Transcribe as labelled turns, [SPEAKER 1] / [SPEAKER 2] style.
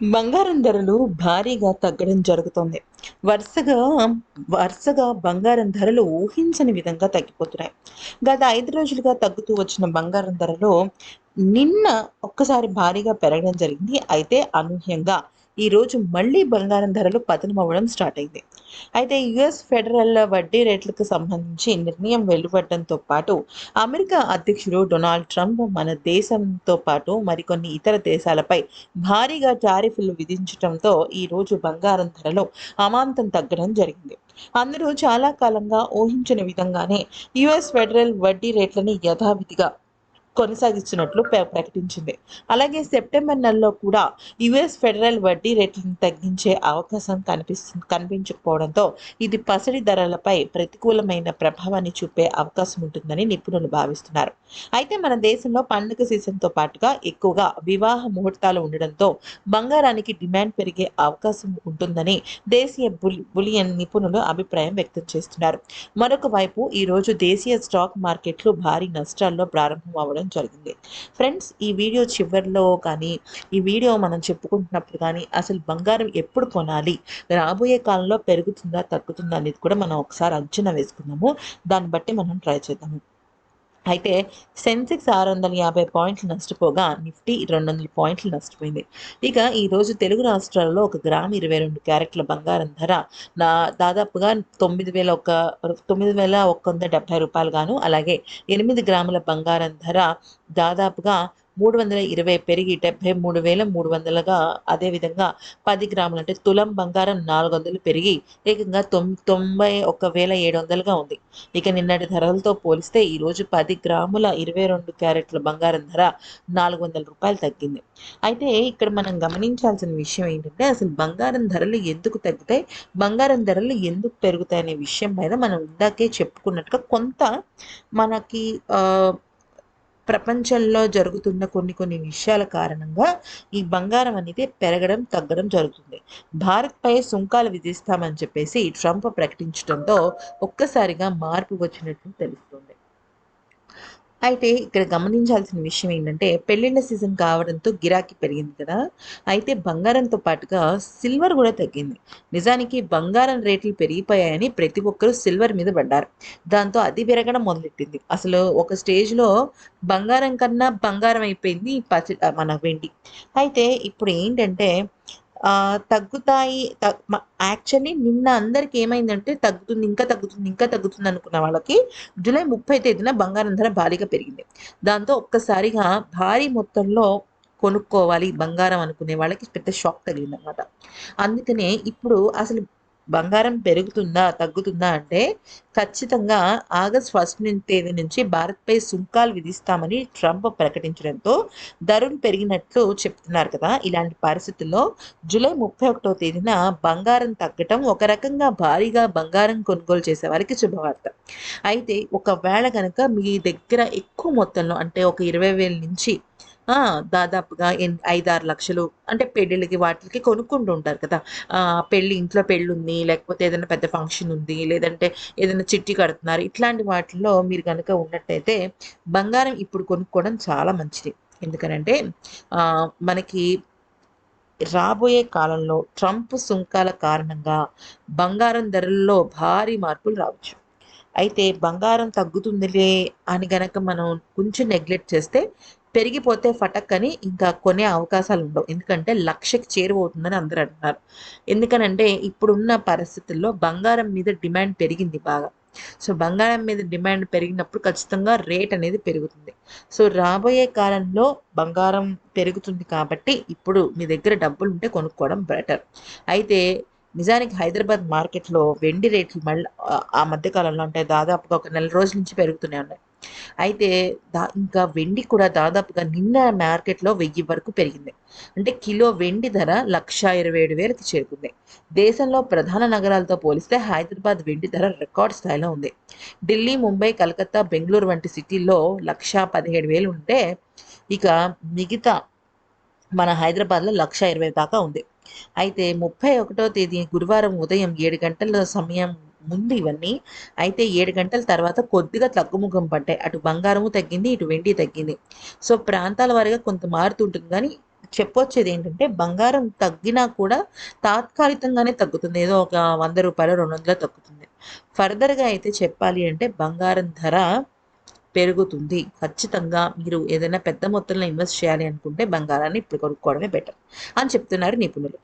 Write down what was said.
[SPEAKER 1] బంగారం ధరలు భారీగా తగ్గడం జరుగుతోంది. వరుసగా వరుసగా బంగారం ధరలు ఊహించని విధంగా తగ్గిపోతున్నాయి. గత ఐదు రోజులుగా తగ్గుతూ వచ్చిన బంగారం ధరలు నిన్న ఒక్కసారి భారీగా పెరగడం జరిగింది. అయితే అనూహ్యంగా ఈ రోజు మళ్ళీ బంగారం ధరలు పతనమవ్వడం స్టార్ట్ అయింది. అయితే యుఎస్ ఫెడరల్ వడ్డీ రేట్లకు సంబంధించి నిర్ణయం వెలువడటంతో పాటు అమెరికా అధ్యక్షుడు డొనాల్డ్ ట్రంప్ మన దేశంతో పాటు మరికొన్ని ఇతర దేశాలపై భారీగా టారిఫ్లు విధించడంతో ఈ రోజు బంగారం ధరలు అమాంతం తగ్గడం జరిగింది. అందరూ చాలా కాలంగా ఊహించిన విధంగానే యుఎస్ ఫెడరల్ వడ్డీ రేట్లని యథావిధిగా కొనసాగిస్తున్నట్లు ప్రకటించింది. అలాగే సెప్టెంబర్ నెలలో కూడా యుఎస్ ఫెడరల్ వడ్డీ రేట్లను తగ్గించే అవకాశం కనిపిస్తు కనిపించకపోవడంతో ఇది పసిడి ధరలపై ప్రతికూలమైన ప్రభావాన్ని చూపే అవకాశం ఉంటుందని నిపుణులు భావిస్తున్నారు. అయితే మన దేశంలో పండుగ సీజన్తో పాటుగా ఎక్కువగా వివాహ ముహూర్తాలు ఉండడంతో బంగారానికి డిమాండ్ పెరిగే అవకాశం ఉంటుందని దేశీయ బులియన్ నిపుణులు అభిప్రాయం వ్యక్తం చేస్తున్నారు. మరొక వైపు ఈ రోజు దేశీయ స్టాక్ మార్కెట్లు భారీ నష్టాల్లో ప్రారంభం అవ్వడం జరిగింది. ఫ్రెండ్స్ ఈ వీడియో చివరిలో కానీ ఈ వీడియో మనం చెప్పుకుంటున్నప్పుడు కానీ అసలు బంగారం ఎప్పుడు కొనాలి? రాబోయే కాలంలో పెరుగుతుందా తగ్గుతుందా అనేది కూడా మనం ఒకసారి అంచనా వేసుకుందాము. దాన్ని బట్టి మనం ట్రై చేద్దాము. అయితే సెన్సెక్స్ ఆరు వందల యాభై పాయింట్లు నష్టపోగా నిఫ్టీ రెండు వందల పాయింట్లు నష్టపోయింది. ఇక ఈరోజు తెలుగు రాష్ట్రాల్లో ఒక గ్రామ్ ఇరవై రెండు క్యారెట్ల బంగారం ధర నా దాదాపుగా తొమ్మిది వేల ఒక తొమ్మిది వేల ఒక వంద డెబ్బై రూపాయలు గాను అలాగే ఎనిమిది గ్రాముల బంగారం ధర దాదాపుగా మూడు వందల ఇరవై పెరిగి డెబ్బై మూడు వేల మూడు వందలుగా అదేవిధంగా పది గ్రాములు అంటే తులం బంగారం నాలుగు వందలు పెరిగి ఏకంగా తొమ్ తొంభై ఒక వేల ఏడు వందలుగా ఉంది. ఇక నిన్నటి ధరలతో పోలిస్తే ఈరోజు పది గ్రాముల ఇరవై రెండు క్యారెట్ల బంగారం ధర నాలుగు వందల రూపాయలు తగ్గింది. అయితే ఇక్కడ మనం గమనించాల్సిన విషయం ఏంటంటే అసలు బంగారం ధరలు ఎందుకు తగ్గుతాయి? బంగారం ధరలు ఎందుకు పెరుగుతాయి అనే విషయం పైన మనం ఇందాకే చెప్పుకున్నట్టుగా కొంత మనకి ప్రపంచంలో జరుగుతున్న కొన్ని కొన్ని విషయాల కారణంగా ఈ బంగారం అనేది పెరగడం తగ్గడం జరుగుతుంది. భారత్పై సుంకాలు విధిస్తామని చెప్పేసి ట్రంప్ ప్రకటించడంతో ఒక్కసారిగా మార్పు వచ్చినట్లు తెలుస్తుంది. అయితే ఇక్కడ గమనించాల్సిన విషయం ఏంటంటే పెళ్ళిళ్ళ సీజన్ కావడంతో గిరాకీ పెరిగింది కదా. అయితే బంగారంతో పాటుగా సిల్వర్ కూడా తగ్గింది. నిజానికి బంగారం రేట్లు పెరిగిపోయాయని ప్రతి ఒక్కరూ సిల్వర్ మీద పడ్డారు. దాంతో అది పెరగడం మొదలెట్టింది. అసలు ఒక స్టేజ్లో బంగారం కన్నా బంగారం అయిపోయింది పచ్చ మన వెండి. అయితే ఇప్పుడు ఏంటంటే తగ్గుతాయి యాక్చువల్లీ నిన్న అందరికి ఏమైందంటే తగ్గుతుంది ఇంకా తగ్గుతుంది ఇంకా తగ్గుతుంది అనుకున్న వాళ్ళకి జూలై ముప్పై తేదీన బంగారం ధర భారీగా పెరిగింది. దాంతో ఒక్కసారిగా భారీ మొత్తంలో కొనుక్కోవాలి బంగారం అనుకునే వాళ్ళకి పెద్ద షాక్ తగిలింది అనమాట అందుకనే ఇప్పుడు అసలు బంగారం పెరుగుతుందా తగ్గుతుందా అంటే ఖచ్చితంగా ఆగస్ట్ ఫస్ట్ తేదీ నుంచి భారత్పై సుంకాలు విధిస్తామని ట్రంప్ ప్రకటించడంతో ధరలు పెరిగినట్లు చెప్తున్నారు కదా. ఇలాంటి పరిస్థితుల్లో జూలై ముప్పై ఒకటో తేదీన బంగారం తగ్గటం ఒక రకంగా భారీగా బంగారం కొనుగోలు చేసే వారికి శుభవార్త. అయితే ఒకవేళ కనుక మీ దగ్గర ఎక్కువ మొత్తంలో అంటే ఒక ఇరవై వేల నుంచి దాదాపుగా ఎన్ ఐదారు లక్షలు అంటే పెళ్ళిళ్ళకి వాటికి కొనుక్కుంటూ ఉంటారు కదా. పెళ్ళి ఇంట్లో పెళ్ళి ఉంది లేకపోతే ఏదైనా పెద్ద ఫంక్షన్ ఉంది లేదంటే ఏదైనా చిట్టి కడుతున్నారు ఇట్లాంటి వాటిల్లో మీరు కనుక ఉన్నట్టయితే బంగారం ఇప్పుడు కొనుక్కోవడం చాలా మంచిది. ఎందుకనంటే మనకి రాబోయే కాలంలో ట్రంప్ సుంకాల కారణంగా బంగారం ధరల్లో భారీ మార్పులు రావచ్చు. అయితే బంగారం తగ్గుతుందిలే అని గనక మనం కొంచెం నెగ్లెక్ట్ చేస్తే పెరిగిపోతే ఫటక్ అని ఇంకా కొనే అవకాశాలు ఉండవు ఎందుకంటే లక్షకి చేరువవుతుందని అందరూ అంటున్నారు ఎందుకనంటే ఇప్పుడున్న పరిస్థితుల్లో బంగారం మీద డిమాండ్ పెరిగింది బాగా. సో బంగారం మీద డిమాండ్ పెరిగినప్పుడు ఖచ్చితంగా రేట్ అనేది పెరుగుతుంది. సో రాబోయే కాలంలో బంగారం పెరుగుతుంది కాబట్టి ఇప్పుడు మీ దగ్గర డబ్బులు ఉంటే కొనుక్కోవడం బెటర్. అయితే నిజానికి హైదరాబాద్ మార్కెట్లో వెండి రేట్లు మళ్ళీ ఆ మధ్యకాలంలో అంటే దాదాపుగా ఒక నెల రోజుల నుంచి పెరుగుతూనే ఉన్నాయి. అయితే దా ఇంకా వెండి కూడా దాదాపుగా నిన్న మార్కెట్లో వెయ్యి వరకు పెరిగింది. అంటే కిలో వెండి ధర లక్ష ఇరవై ఏడు వేలకు చేరుకుంది. దేశంలో ప్రధాన నగరాలతో పోలిస్తే హైదరాబాద్ వెండి ధర రికార్డ్ స్థాయిలో ఉంది. ఢిల్లీ ముంబై కలకత్తా బెంగళూరు వంటి సిటీల్లో లక్ష పదిహేడు వేలు ఉంటే ఇక మిగతా మన హైదరాబాద్లో లక్ష ఇరవై దాకా ఉంది. అయితే ముప్పై ఒకటో తేదీ గురువారం ఉదయం ఏడు గంటల సమయం ముందు ఇవన్నీ. అయితే ఏడు గంటల తర్వాత కొద్దిగా తగ్గుముఖం పడ్డాయి. అటు బంగారము తగ్గింది ఇటు వెండి తగ్గింది. సో ప్రాంతాల వారీగా కొంత మారుతుంటుంది. కానీ చెప్పొచ్చేది ఏంటంటే బంగారం తగ్గినా కూడా తాత్కాలికంగానే తగ్గుతుంది. ఏదో ఒక వంద రూపాయలు రెండు వందలు తగ్గుతుంది. ఫర్దర్గా అయితే చెప్పాలి అంటే బంగారం ధర పెరుగుతుంది. ఖచ్చితంగా మీరు ఏదైనా పెద్ద మొత్తంలో ఇన్వెస్ట్ చేయాలి అనుకుంటే బంగారాన్ని ఇప్పుడు కొనుక్కోవడమే బెటర్ అని చెప్తున్నారు నిపుణులు.